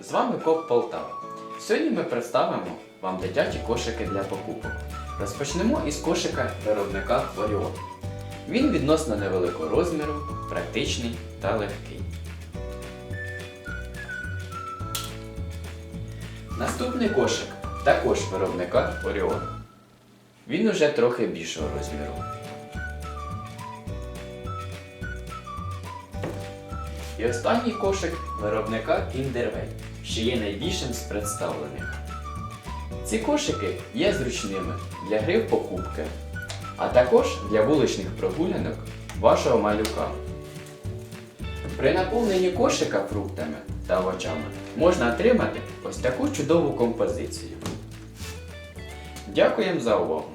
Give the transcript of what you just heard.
З вами Коп Полтава. Сьогодні ми представимо вам дитячі кошики для покупок. Розпочнемо із кошика виробника Orion. Він відносно невеликого розміру, практичний та легкий. Наступний кошик також виробника Orion. Він уже трохи більшого розміру. І останній кошик виробника Kinderway, що є найбільшим з представлених. Ці кошики є зручними для гри в покупки, а також для вуличних прогулянок вашого малюка. При наповненні кошика фруктами та овочами можна отримати ось таку чудову композицію. Дякуємо за увагу!